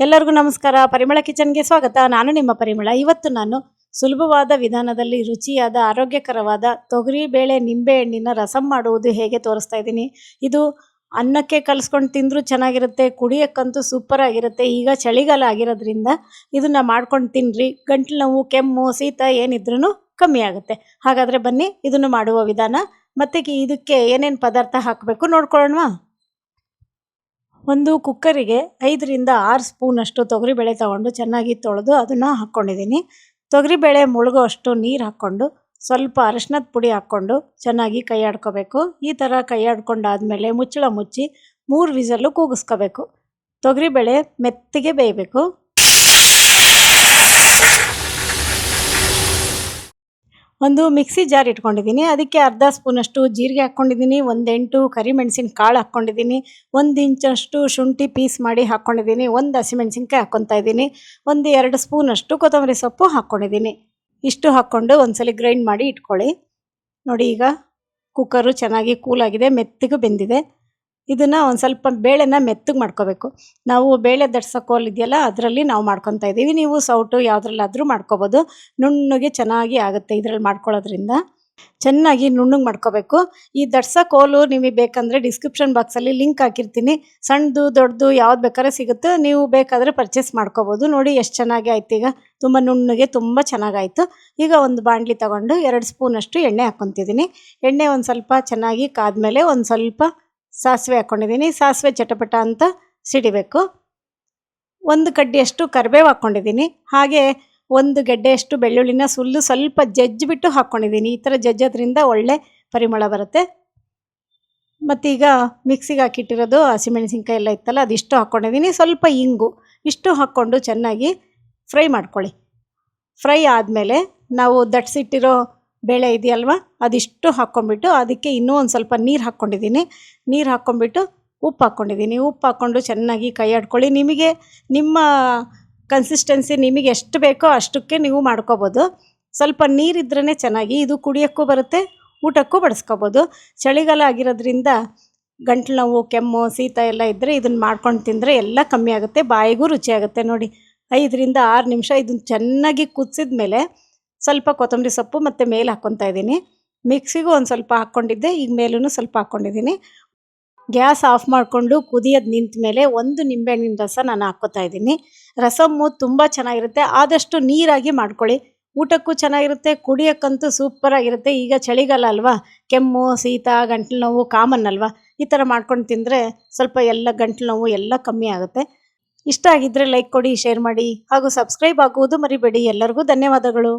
ಎಲ್ಲರಿಗೂ ನಮಸ್ಕಾರ. ಪರಿಮಳ ಕಿಚನ್ಗೆ ಸ್ವಾಗತ. ನಾನು ನಿಮ್ಮ ಪರಿಮಳ. ಇವತ್ತು ನಾನು ಸುಲಭವಾದ ವಿಧಾನದಲ್ಲಿ ರುಚಿಯಾದ, ಆರೋಗ್ಯಕರವಾದ ತೊಗರಿ ಬೇಳೆ ನಿಂಬೆ ಹಣ್ಣಿನ ರಸಂ ಮಾಡುವುದು ಹೇಗೆ ತೋರಿಸ್ತಾ ಇದ್ದೀನಿ. ಇದು ಅನ್ನಕ್ಕೆ ಕಲಿಸ್ಕೊಂಡು ತಿಂದರೂ ಚೆನ್ನಾಗಿರುತ್ತೆ, ಕುಡಿಯೋಕ್ಕಂತೂ ಸೂಪರ್ ಆಗಿರುತ್ತೆ. ಈಗ ಚಳಿಗಾಲ ಆಗಿರೋದ್ರಿಂದ ಇದನ್ನು ಮಾಡ್ಕೊಂಡು ತಿನ್ನಿರಿ ಗಂಟ್ಲು ನೋವು, ಕೆಮ್ಮು, ಶೀತ ಏನಿದ್ರೂ ಕಮ್ಮಿ ಆಗುತ್ತೆ. ಹಾಗಾದರೆ ಬನ್ನಿ, ಇದನ್ನು ಮಾಡುವ ವಿಧಾನ. ಮತ್ತು ಇದಕ್ಕೆ ಏನೇನು ಪದಾರ್ಥ ಹಾಕಬೇಕು ನೋಡ್ಕೊಳ್ಳೋಣವಾ? ಒಂದು ಕುಕ್ಕರಿಗೆ ಐದರಿಂದ ಆರು ಸ್ಪೂನಷ್ಟು ತೊಗರಿಬೇಳೆ ತೊಗೊಂಡು ಚೆನ್ನಾಗಿ ತೊಳೆದು ಅದನ್ನು ಹಾಕ್ಕೊಂಡಿದ್ದೀನಿ. ತೊಗರಿಬೇಳೆ ಮುಳುಗೋ ಅಷ್ಟು ನೀರು ಹಾಕ್ಕೊಂಡು ಸ್ವಲ್ಪ ಅರಶಿನದ ಪುಡಿ ಹಾಕ್ಕೊಂಡು ಚೆನ್ನಾಗಿ ಕೈ ಆಡ್ಕೋಬೇಕು. ಈ ಥರ ಕೈ ಆಡ್ಕೊಂಡಾದ್ಮೇಲೆ ಮುಚ್ಚಳ ಮುಚ್ಚಿ ಮೂರು ವಿಸಲ್ಲು ಕೂಗಿಸ್ಕೋಬೇಕು. ತೊಗರಿಬೇಳೆ ಮೆತ್ತಗೆ ಬೇಯಬೇಕು. ಒಂದು ಮಿಕ್ಸಿ ಜಾರ್ ಇಟ್ಕೊಂಡಿದ್ದೀನಿ. ಅದಕ್ಕೆ ಅರ್ಧ ಸ್ಪೂನಷ್ಟು ಜೀರಿಗೆ ಹಾಕ್ಕೊಂಡಿದ್ದೀನಿ. ಒಂದೆಂಟು ಕರಿಮೆಣಸಿನ ಕಾಳು ಹಾಕ್ಕೊಂಡಿದ್ದೀನಿ. ಒಂದು ಇಂಚಷ್ಟು ಶುಂಠಿ ಪೀಸ್ ಮಾಡಿ ಹಾಕ್ಕೊಂಡಿದ್ದೀನಿ. ಒಂದು ಹಸಿಮೆಣಸಿನ್ಕಾಯಿ ಹಾಕ್ಕೊತಾ ಇದ್ದೀನಿ. ಒಂದು ಎರಡು ಸ್ಪೂನಷ್ಟು ಕೊತ್ತಂಬರಿ ಸೊಪ್ಪು ಹಾಕ್ಕೊಂಡಿದ್ದೀನಿ. ಇಷ್ಟು ಹಾಕ್ಕೊಂಡು ಒಂದ್ಸಲಿ ಗ್ರೈಂಡ್ ಮಾಡಿ ಇಟ್ಕೊಳ್ಳಿ. ನೋಡಿ ಈಗ ಕುಕ್ಕರು ಚೆನ್ನಾಗಿ ಕೂಲಾಗಿದೆ ಮೆತ್ತಗೂ ಬೆಂದಿದೆ. ಇದನ್ನು ಒಂದು ಸ್ವಲ್ಪ ಬೇಳೆನ ಮೆತ್ತಗೆ ಮಾಡ್ಕೋಬೇಕು. ನಾವು ಬೇಳೆ ದಡ್ಸೋ ಕೋಲ್ ಇದೆಯಲ್ಲ, ಅದರಲ್ಲಿ ನಾವು ಮಾಡ್ಕೊತಾ ಇದ್ದೀವಿ. ನೀವು ಸೌಟು ಯಾವುದ್ರಲ್ಲಾದರೂ ಮಾಡ್ಕೋಬೋದು. ನುಣ್ಣಗೆ ಚೆನ್ನಾಗಿ ಆಗುತ್ತೆ ಇದರಲ್ಲಿ ಮಾಡ್ಕೊಳ್ಳೋದ್ರಿಂದ. ಚೆನ್ನಾಗಿ ನುಣ್ಣಗೆ ಮಾಡ್ಕೋಬೇಕು. ಈ ದಡ್ಸೋ ಕೋಲು ನಿಮಗೆ ಬೇಕಂದರೆ ಡಿಸ್ಕ್ರಿಪ್ಷನ್ ಬಾಕ್ಸಲ್ಲಿ ಲಿಂಕ್ ಹಾಕಿರ್ತೀನಿ. ಸಣ್ಣದು, ದೊಡ್ಡದು ಯಾವ್ದು ಬೇಕಾದ್ರೆ ಸಿಗುತ್ತೆ. ನೀವು ಬೇಕಾದರೆ ಪರ್ಚೇಸ್ ಮಾಡ್ಕೋಬೋದು. ನೋಡಿ ಎಷ್ಟು ಚೆನ್ನಾಗಿ ಆಯ್ತು ಈಗ. ತುಂಬ ನುಣ್ಣಗೆ ತುಂಬ ಚೆನ್ನಾಗಾಯಿತು. ಈಗ ಒಂದು ಬಾಣಲಿ ತಗೊಂಡು ಎರಡು ಸ್ಪೂನಷ್ಟು ಎಣ್ಣೆ ಹಾಕ್ಕೊತಿದ್ದೀನಿ. ಎಣ್ಣೆ ಒಂದು ಸ್ವಲ್ಪ ಚೆನ್ನಾಗಿ ಕಾದ ಮೇಲೆ ಒಂದು ಸ್ವಲ್ಪ ಸಾಸಿವೆ ಹಾಕ್ಕೊಂಡಿದ್ದೀನಿ ಸಾಸಿವೆ ಚಟಪಟ ಅಂತ ಸಿಡಿಬೇಕು. ಒಂದು ಕಡ್ಡಿಯಷ್ಟು ಕರಿಬೇವು ಹಾಕ್ಕೊಂಡಿದ್ದೀನಿ ಹಾಗೆ ಒಂದು ಗೆಡ್ಡೆಯಷ್ಟು ಬೆಳ್ಳುಳ್ಳಿನ ಸುಲ್ಲು ಸ್ವಲ್ಪ ಜಜ್ಜಿಬಿಟ್ಟು ಹಾಕ್ಕೊಂಡಿದ್ದೀನಿ ಈ ಥರ ಜಜ್ಜೋದ್ರಿಂದ ಒಳ್ಳೆ ಪರಿಮಳ ಬರುತ್ತೆ. ಮತ್ತೀಗ ಮಿಕ್ಸಿಗೆ ಹಾಕಿಟ್ಟಿರೋದು ಹಸಿಮೆಣಸಿನ್ಕಾಯಿ ಎಲ್ಲ ಇತ್ತಲ್ಲ, ಅದಿಷ್ಟು ಹಾಕ್ಕೊಂಡಿದ್ದೀನಿ ಸ್ವಲ್ಪ ಇಂಗು, ಇಷ್ಟು ಹಾಕ್ಕೊಂಡು ಚೆನ್ನಾಗಿ ಫ್ರೈ ಮಾಡ್ಕೊಳ್ಳಿ. ಫ್ರೈ ಆದಮೇಲೆ ನಾವು ದಟ್ಸಿಟ್ಟಿರೋ ಬೇಳೆ ಇದೆಯಲ್ವ? ಅದಿಷ್ಟು ಹಾಕ್ಕೊಂಬಿಟ್ಟು ಅದಕ್ಕೆ ಇನ್ನೂ ಒಂದು ಸ್ವಲ್ಪ ನೀರು ಹಾಕ್ಕೊಂಡಿದ್ದೀನಿ. ನೀರು ಹಾಕ್ಕೊಂಬಿಟ್ಟು ಉಪ್ಪು ಹಾಕ್ಕೊಂಡಿದ್ದೀನಿ. ಉಪ್ಪು ಹಾಕ್ಕೊಂಡು ಚೆನ್ನಾಗಿ ಕೈ ಆಡ್ಕೊಳ್ಳಿ. ನಿಮಗೆ, ನಿಮ್ಮ ಕನ್ಸಿಸ್ಟೆನ್ಸಿ ನಿಮಗೆ ಎಷ್ಟು ಬೇಕೋ ಅಷ್ಟಕ್ಕೆ ನೀವು ಮಾಡ್ಕೋಬೋದು. ಸ್ವಲ್ಪ ನೀರಿದ್ರೇ ಚೆನ್ನಾಗಿ ಇದು ಕುಡಿಯೋಕ್ಕೂ ಬರುತ್ತೆ, ಊಟಕ್ಕೂ ಬಡಿಸ್ಕೋಬೋದು. ಚಳಿಗಾಲ ಆಗಿರೋದ್ರಿಂದ ಗಂಟ್ಲು ನೋವು, ಕೆಮ್ಮು, ಶೀತ ಎಲ್ಲ ಇದ್ದರೆ ಇದನ್ನು ಮಾಡ್ಕೊಂಡು ತಿಂದರೆ ಎಲ್ಲ ಕಮ್ಮಿ ಆಗುತ್ತೆ. ಬಾಯಿಗೂ ರುಚಿಯಾಗುತ್ತೆ ನೋಡಿ. ಐದರಿಂದ ಆರು ನಿಮಿಷ ಇದನ್ನು ಚೆನ್ನಾಗಿ ಕುದಿಸಿದ ಮೇಲೆ ಸ್ವಲ್ಪ ಕೊತ್ತಂಬರಿ ಸೊಪ್ಪು ಮತ್ತು ಮೇಲೆ ಹಾಕ್ಕೊತಾ ಇದ್ದೀನಿ. ಮಿಕ್ಸಿಗೂ ಒಂದು ಸ್ವಲ್ಪ ಹಾಕ್ಕೊಂಡಿದ್ದೆ, ಈಗ ಮೇಲೂ ಸ್ವಲ್ಪ ಹಾಕ್ಕೊಂಡಿದ್ದೀನಿ. ಗ್ಯಾಸ್ ಆಫ್ ಮಾಡಿಕೊಂಡು ಕುದಿಯೋದು ನಿಂತ ಮೇಲೆ ಒಂದು ನಿಂಬೆಹಣ್ಣಿನ ರಸ ನಾನು ಹಾಕ್ಕೊತಾ ಇದ್ದೀನಿ. ರಸಮ್ಮು ತುಂಬ ಚೆನ್ನಾಗಿರುತ್ತೆ, ಆದಷ್ಟು ನೀರಾಗಿ ಮಾಡ್ಕೊಳ್ಳಿ. ಊಟಕ್ಕೂ ಚೆನ್ನಾಗಿರುತ್ತೆ, ಕುಡಿಯೋಕ್ಕಂತೂ ಸೂಪರಾಗಿರುತ್ತೆ. ಈಗ ಚಳಿಗಾಲ ಅಲ್ವಾ? ಕೆಮ್ಮು, ಶೀತ, ಗಂಟ್ಲು ನೋವು ಕಾಮನ್ ಅಲ್ವಾ? ಈ ಥರ ಮಾಡ್ಕೊಂಡು ತಿಂದರೆ ಸ್ವಲ್ಪ ಎಲ್ಲ ಗಂಟಲು ನೋವು ಎಲ್ಲ ಕಮ್ಮಿ ಆಗುತ್ತೆ. ಇಷ್ಟ ಆಗಿದ್ದರೆ ಲೈಕ್ ಕೊಡಿ, ಶೇರ್ ಮಾಡಿ ಹಾಗೂ ಸಬ್ಸ್ಕ್ರೈಬ್ ಆಗುವುದು ಮರಿಬೇಡಿ. ಎಲ್ಲರಿಗೂ ಧನ್ಯವಾದಗಳು.